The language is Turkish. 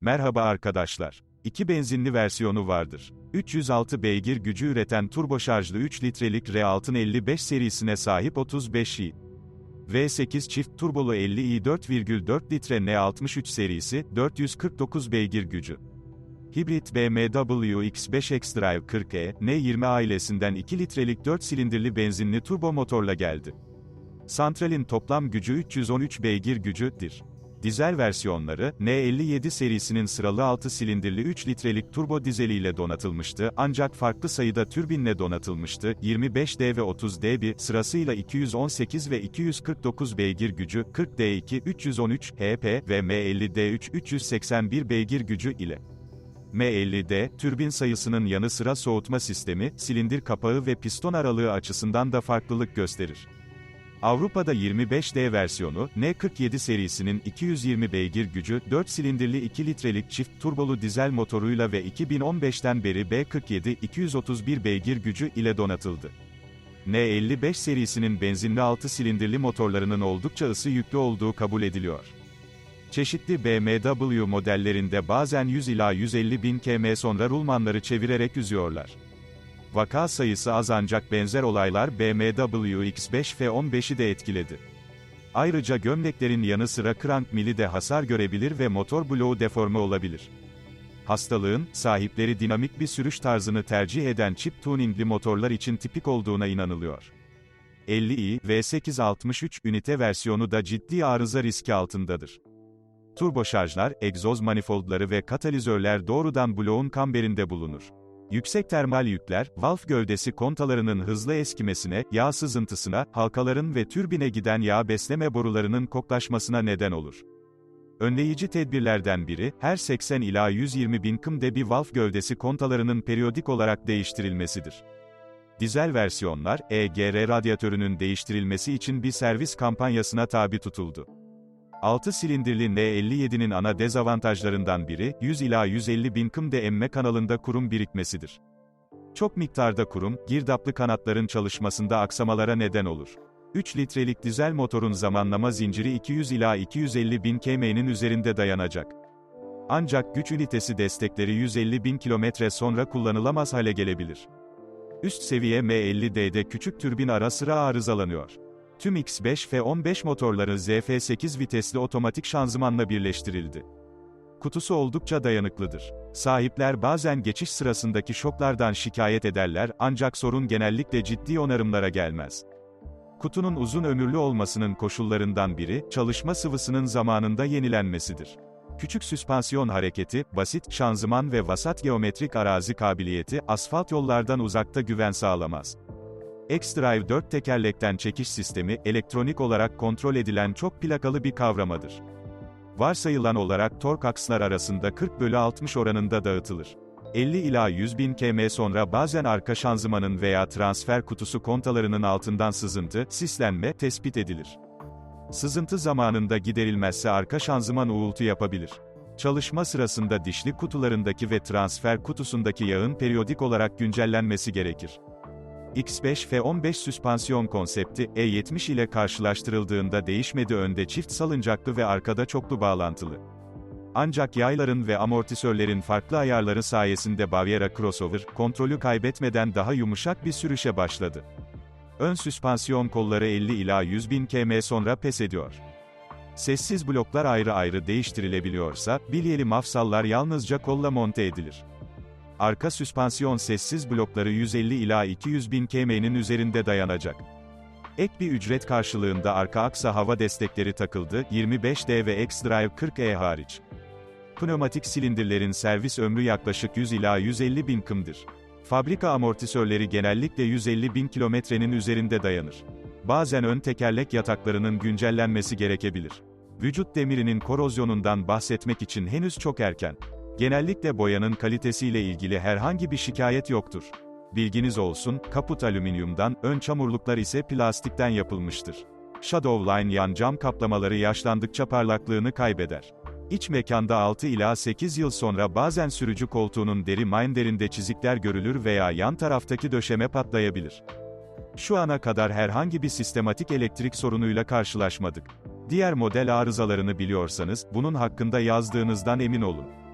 Merhaba arkadaşlar. İki benzinli versiyonu vardır. 306 beygir gücü üreten turboşarjlı 3 litrelik R6055 serisine sahip 35i. V8 çift turbolu 50i 4,4 litre N63 serisi, 449 beygir gücü. Hibrit BMW X5 xDrive 40e, N20 ailesinden 2 litrelik 4 silindirli benzinli turbo motorla geldi. Santralin toplam gücü 313 beygir gücüdür. Dizel versiyonları, N57 serisinin sıralı 6 silindirli 3 litrelik turbo dizeliyle donatılmıştı, ancak farklı sayıda türbinle donatılmıştı, 25D ve 30D1, sırasıyla 218 ve 249 beygir gücü, 40D2, 313 HP ve M50D3, 381 beygir gücü ile. M50D, türbin sayısının yanı sıra soğutma sistemi, silindir kapağı ve piston aralığı açısından da farklılık gösterir. Avrupa'da 25D versiyonu, N47 serisinin 220 beygir gücü, 4 silindirli 2 litrelik çift turbolu dizel motoruyla ve 2015'ten beri B47 231 beygir gücü ile donatıldı. N55 serisinin benzinli 6 silindirli motorlarının oldukça ısı yüklü olduğu kabul ediliyor. Çeşitli BMW modellerinde bazen 100 ila 150 bin km sonra rulmanları çevirerek yüzüyorlar. Vaka sayısı az ancak benzer olaylar BMW X5 F15'i de etkiledi. Ayrıca gömleklerin yanı sıra crank mili de hasar görebilir ve motor bloğu deforme olabilir. Hastalığın, sahipleri dinamik bir sürüş tarzını tercih eden chip tuningli motorlar için tipik olduğuna inanılıyor. 50i V863 ünite versiyonu da ciddi arıza riski altındadır. Turboşarjlar, egzoz manifoldları ve katalizörler doğrudan bloğun kamberinde bulunur. Yüksek termal yükler, valf gövdesi kontalarının hızlı eskimesine, yağ sızıntısına, halkaların ve türbine giden yağ besleme borularının koklaşmasına neden olur. Önleyici tedbirlerden biri, her 80 ila 120 bin kımde bir valf gövdesi kontalarının periyodik olarak değiştirilmesidir. Dizel versiyonlar, EGR radyatörünün değiştirilmesi için bir servis kampanyasına tabi tutuldu. 6 silindirli N57'nin ana dezavantajlarından biri, 100 ila 150 bin kımde emme kanalında kurum birikmesidir. Çok miktarda kurum, girdaplı kanatların çalışmasında aksamalara neden olur. 3 litrelik dizel motorun zamanlama zinciri 200 ila 250 bin km'nin üzerinde dayanacak. Ancak güç ünitesi destekleri 150 bin kilometre sonra kullanılamaz hale gelebilir. Üst seviye M50D'de küçük türbin ara sıra arızalanıyor. Tüm X5 ve 15 motorları ZF8 vitesli otomatik şanzımanla birleştirildi. Kutusu oldukça dayanıklıdır. Sahipler bazen geçiş sırasındaki şoklardan şikayet ederler ancak sorun genellikle ciddi onarımlara gelmez. Kutunun uzun ömürlü olmasının koşullarından biri, çalışma sıvısının zamanında yenilenmesidir. Küçük süspansiyon hareketi, basit şanzıman ve vasat geometrik arazi kabiliyeti, asfalt yollardan uzakta güven sağlamaz. X-Drive 4 tekerlekten çekiş sistemi, elektronik olarak kontrol edilen çok plakalı bir kavramadır. Varsayılan olarak tork akslar arasında 40 bölü 60 oranında dağıtılır. 50 ila 100 bin km sonra bazen arka şanzımanın veya transfer kutusu kontalarının altından sızıntı, sislenme, tespit edilir. Sızıntı zamanında giderilmezse arka şanzıman uğultu yapabilir. Çalışma sırasında dişli kutularındaki ve transfer kutusundaki yağın periyodik olarak güncellenmesi gerekir. X5 F15 süspansiyon konsepti, E70 ile karşılaştırıldığında değişmedi önde çift salıncaklı ve arkada çoklu bağlantılı. Ancak yayların ve amortisörlerin farklı ayarları sayesinde Baviera Crossover, kontrolü kaybetmeden daha yumuşak bir sürüşe başladı. Ön süspansiyon kolları 50 ila 100 bin km sonra pes ediyor. Sessiz bloklar ayrı ayrı değiştirilebiliyorsa, bilyeli mafsallar yalnızca kolla monte edilir. Arka süspansiyon sessiz blokları 150 ila 200 bin km'nin üzerinde dayanacak. Ek bir ücret karşılığında arka aksa hava destekleri takıldı, 25D ve X-Drive 40E hariç. Pneumatik silindirlerin servis ömrü yaklaşık 100 ila 150 bin kımdır. Fabrika amortisörleri genellikle 150 bin kilometrenin üzerinde dayanır. Bazen ön tekerlek yataklarının güncellenmesi gerekebilir. Vücut demirinin korozyonundan bahsetmek için henüz çok erken. Genellikle boyanın kalitesiyle ilgili herhangi bir şikayet yoktur. Bilginiz olsun, kaput alüminyumdan, ön çamurluklar ise plastikten yapılmıştır. Shadowline yan cam kaplamaları yaşlandıkça parlaklığını kaybeder. İç mekanda 6 ila 8 yıl sonra bazen sürücü koltuğunun deri minderinde çizikler görülür veya yan taraftaki döşeme patlayabilir. Şu ana kadar herhangi bir sistematik elektrik sorunuyla karşılaşmadık. Diğer model arızalarını biliyorsanız, bunun hakkında yazdığınızdan emin olun.